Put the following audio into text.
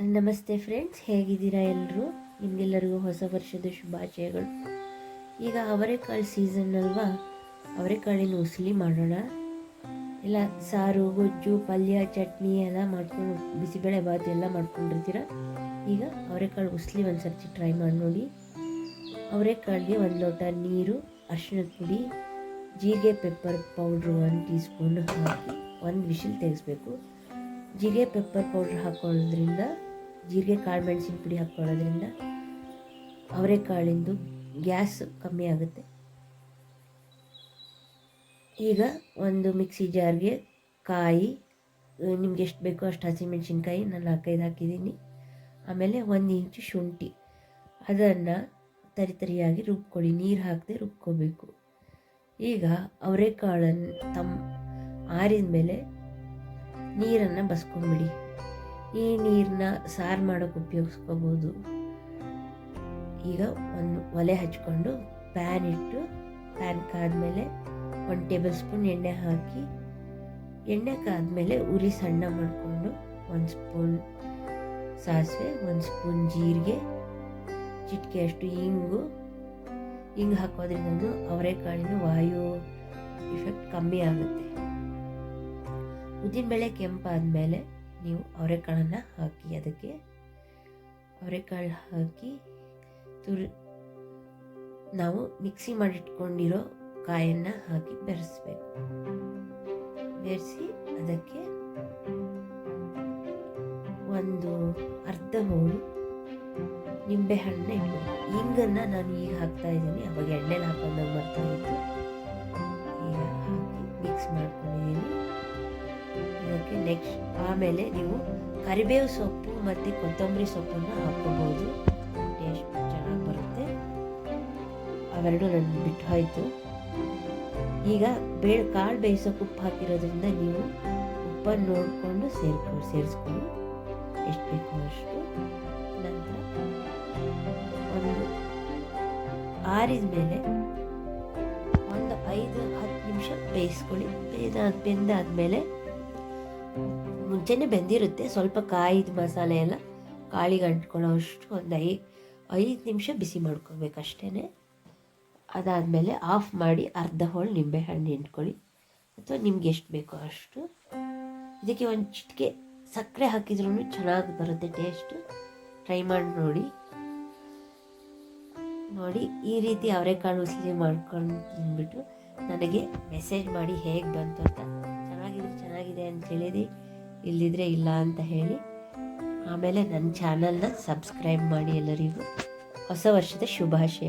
ನಮಸ್ತೆ ಫ್ರೆಂಡ್ಸ್ ಹೇಗಿದ್ದೀರಾ ಎಲ್ಲರೂ ನಿಮಗೆಲ್ಲರಿಗೂ ಹೊಸ ವರ್ಷದ ಶುಭಾಶಯಗಳು. ಈಗ ಅವರೆಕಾಳು ಸೀಸನ್ ಅಲ್ವಾ? ಅವರೆಕಾಳಿನ ಉಸಲಿ ಮಾಡೋಣ. ಇಲ್ಲ, ಸಾರು, ಗೊಜ್ಜು, ಪಲ್ಯ, ಚಟ್ನಿ ಎಲ್ಲ ಮಾಡ್ಕೊಂಡು, ಬಿಸಿಬೇಳೆ ಬಾತ್ ಎಲ್ಲ ಮಾಡ್ಕೊಂಡಿರ್ತೀರ? ಈಗ ಅವರೆಕಾಳು ಉಸಲಿ ಒಂದು ಸರ್ತಿ ಟ್ರೈ ಮಾಡಿ ನೋಡಿ. ಅವರೆಕಾಳಿಗೆ ಒಂದು ಲೋಟ ನೀರು, ಅರಿಶಿಣದ ಪುಡಿ, ಜೀರಿಗೆ ಪೆಪ್ಪರ್ ಪೌಡ್ರು ಒಂದು ಟೀ ಹಾಕಿ, ಒಂದು ವಿಶಿಲ್ ತೆಗೆಸ್ಬೇಕು. ಜೀರಿಗೆ ಪೆಪ್ಪರ್ ಪೌಡ್ರ್ ಹಾಕೊಳ್ಳೋದ್ರಿಂದ ಜೀರಿಗೆ ಕಾಳು ಮೆಣಸಿನ ಪುಡಿ ಹಾಕ್ಕೊಳ್ಳೋದ್ರಿಂದ ಅವರೆಕಾಳಿಂದು ಗ್ಯಾಸ್ ಕಮ್ಮಿ ಆಗುತ್ತೆ. ಈಗ ಒಂದು ಮಿಕ್ಸಿ ಜಾರ್ಗೆ ಕಾಯಿ, ನಿಮ್ಗೆ ಎಷ್ಟು ಬೇಕೋ ಅಷ್ಟು ಹಸಿಮೆಣ್ಸಿನ್ಕಾಯಿ ನಾನು ನಾಲ್ಕೈದು ಹಾಕಿದ್ದೀನಿ. ಆಮೇಲೆ ಒಂದು ಇಂಚು ಶುಂಠಿ, ಅದನ್ನು ತರಿ ತರಿಯಾಗಿ ರುಬ್ಕೊಳ್ಳಿ, ನೀರು ಹಾಕದೆ ರುಬ್ಕೋಬೇಕು. ಈಗ ಅವರೆಕಾಳನ್ನು ತಮ್ಮ ಆರಿದ ಮೇಲೆ ನೀರನ್ನು ಬಸ್ಕೊಂಬಿಡಿ. ಈ ನೀರನ್ನ ಸಾರು ಮಾಡೋಕೆ ಉಪಯೋಗಿಸ್ಕೋಬೋದು. ಈಗ ಒಂದು ಒಲೆ ಹಚ್ಕೊಂಡು ಪ್ಯಾನ್ ಇಟ್ಟು ಪ್ಯಾನ್ ಕಾದ್ಮೇಲೆ ಒಂದು ಟೇಬಲ್ ಸ್ಪೂನ್ ಎಣ್ಣೆ ಹಾಕಿ, ಎಣ್ಣೆ ಕಾದ್ಮೇಲೆ ಉರಿ ಸಣ್ಣ ಮಾಡಿಕೊಂಡು ಒಂದು ಸ್ಪೂನ್ ಸಾಸಿವೆ, ಒಂದು ಸ್ಪೂನ್ ಜೀರಿಗೆ, ಚಿಟಿಕೆ ಅಷ್ಟು ಹಿಂಗು ಹಿಂಗೆ ಹಾಕೋದ್ರಿಂದ ಅವರೆಕಾಳಿನ ವಾಯು ಇಫೆಕ್ಟ್ ಕಮ್ಮಿ ಆಗುತ್ತೆ. ಉದ್ದಿನಬೇಳೆ ಕೆಂಪಾದ್ಮೇಲೆ ನೀವು ಅವರೆಕಾಳನ್ನು ಹಾಕಿ, ಅದಕ್ಕೆ ಅವರೆಕಾಳು ಹಾಕಿ ತುರಿ, ನಾವು ಮಿಕ್ಸಿ ಮಾಡಿಟ್ಕೊಂಡಿರೋ ಕಾಯನ್ನು ಹಾಕಿ ಬೆರೆಸ್ಬೇಕು. ಬೆರೆಸಿ ಅದಕ್ಕೆ ಒಂದು ಅರ್ಧ ಹೋಳು ನಿಂಬೆ ಹಣ್ಣು ಇಟ್ಟು ಹಿಂಗನ್ನು ನಾನು ಈಗ ಹಾಕ್ತಾ ಇದ್ದೀನಿ. ಅವಾಗ ಎಣ್ಣೆಲಿ ಹಾಕೊಂಡಾಗ ಬರ್ತಾ ಇತ್ತು ಈಗ ಹಾಕಿ ಮಿಕ್ಸ್ ಮಾಡ್ಕೊಂಡಿದ್ದೀನಿ. ಇದಕ್ಕೆ ನೆಕ್ಸ್ಟ್ ಆಮೇಲೆ ನೀವು ಕರಿಬೇವು ಸೊಪ್ಪು ಮತ್ತು ಕೊತ್ತಂಬರಿ ಸೊಪ್ಪನ್ನು ಹಾಕ್ಕೋಬೋದು. ಟೇಸ್ಟ್ ಚೆನ್ನಾಗಿ ಬರುತ್ತೆ. ಅವೆರಡು ನನ್ನ ಬಿಟ್ಟು ಹೋಯಿತು. ಈಗ ಬೇ, ಕಾಳು ಬೇಯಿಸೋಕೆ ಉಪ್ಪು ಹಾಕಿರೋದ್ರಿಂದ ನೀವು ಉಪ್ಪನ್ನು ನೋಡಿಕೊಂಡು ಸೇರ್ಕೊ ಸೇರಿಸ್ಕೊಂಡು ಎಷ್ಟು ಬೇಕು ಅಷ್ಟು. ನಂತರ ಒಂದು ಆರಿದ ಮೇಲೆ ಒಂದು ಐದು, ಹತ್ತು ನಿಮಿಷ ಬೇಯಿಸ್ಕೊಳ್ಳಿ. ಬೇಯ್ದ, ಬೆಂದಾದ್ಮೇಲೆ ಮುಂಚೆನೇ ಬೆಂದಿರುತ್ತೆ, ಸ್ವಲ್ಪ ಕಾಯಿದ ಮಸಾಲೆ ಎಲ್ಲ ಕಾಳಿಗೆ ಅಂಟ್ಕೊಳ್ಳೋ ಅಷ್ಟು ಒಂದು ಐ, ಐದು ನಿಮಿಷ ಬಿಸಿ ಮಾಡ್ಕೋಬೇಕಷ್ಟೇ ಅದಾದಮೇಲೆ ಆಫ್ ಮಾಡಿ ಅರ್ಧ ಹೋಳು ನಿಂಬೆಹಣ್ಣು ಹಿಂಡ್ಕೊಳ್ಳಿ. ಅಥವಾ ನಿಮ್ಗೆ ಎಷ್ಟು ಬೇಕೋ ಅಷ್ಟು. ಇದಕ್ಕೆ ಒಂದು ಚಿಟಿಕೆ ಸಕ್ಕರೆ ಹಾಕಿದ್ರೂ ಚೆನ್ನಾಗಿ ಬರುತ್ತೆ ಟೇಸ್ಟು. ಟ್ರೈ ಮಾಡಿ ನೋಡಿ. ನೋಡಿ, ಈ ರೀತಿ ಅವರೆಕಾಳು ಉಸಿಲಿ ಮಾಡ್ಕೊಂಡು ತಿಂದ್ಬಿಟ್ಟು ನನಗೆ ಮೆಸೇಜ್ ಮಾಡಿ ಹೇಗೆ ಬಂತು ಅಂತ. ಚೆನ್ನಾಗಿದ್ರೆ ಚೆನ್ನಾಗಿದೆ ಅಂತ ಹೇಳಿದಿ. ಇಲ್ಲಿದ್ರೆ ಇಲ್ಲ ಅಂತ ಹೇಳಿ. ಆಮೇಲೆ ನನ್ನ ಚಾನಲ್ನ ಸಬ್ಸ್ಕ್ರೈಬ್ ಮಾಡಿ ಎಲ್ಲರಿಗೂ. ಹೊಸ ವರ್ಷದ ಶುಭಾಶಯ.